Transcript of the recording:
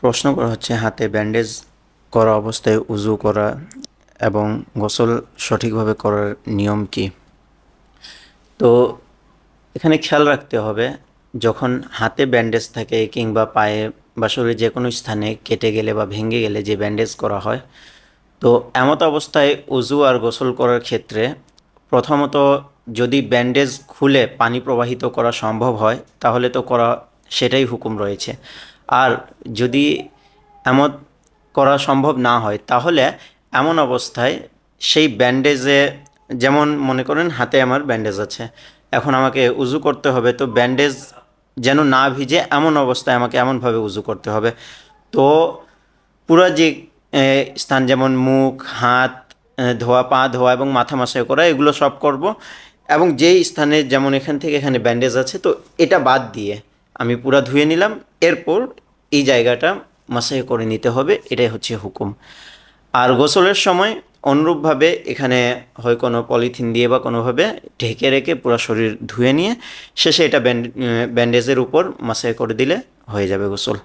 প্রশ্ন করা হচ্ছে, হাতে ব্যান্ডেজ করা অবস্থায় উজু করা এবং গোসল সঠিকভাবে করার নিয়ম কি? তো এখানে খেয়াল রাখতে হবে, যখন হাতে ব্যান্ডেজ থাকে কিংবা পায়ে বা শরীরে যে কোনো স্থানে কেটে গেলে বা ভেঙে গেলে যে ব্যান্ডেজ করা হয়, তো এমত অবস্থায় উজু আর গোসল করার ক্ষেত্রে প্রথমত যদি ব্যান্ডেজ খুলে পানি প্রবাহিত করা সম্ভব হয়, তাহলে তো করা সেটাই হুকুম রয়েছে। আর যদি এমন করা সম্ভব না হয়, তাহলে এমন অবস্থায় সেই ব্যান্ডেজে, যেমন মনে করেন হাতে আমার ব্যান্ডেজ আছে, এখন আমাকে উজু করতে হবে, তো ব্যান্ডেজ যেন না ভিজে এমন অবস্থায় আমাকে এমনভাবে উজু করতে হবে। তো পুরো যে স্থান যেমন মুখ, হাত ধোয়া, পা ধোয়া এবং মাথা মাসায় করা, এগুলো সব করব এবং যেই স্থানে যেমন এখান থেকে এখানে ব্যান্ডেজ আছে, তো এটা বাদ দিয়ে আমি পুরা ধুয়ে নিলাম, এরপর এই জায়গাটা মাসাহে করে নিতে হবে, এটাই হচ্ছে হুকুম। আর গোসলের সময় অনুরূপভাবে এখানে হয় কোনো পলিথিন দিয়ে বা কোনোভাবে ঢেকে রেখে পুরো শরীর ধুয়ে নিয়ে, শেষে এটা ব্যান্ড, ব্যান্ডেজের উপর মাসাই করে দিলে হয়ে যাবে গোসল।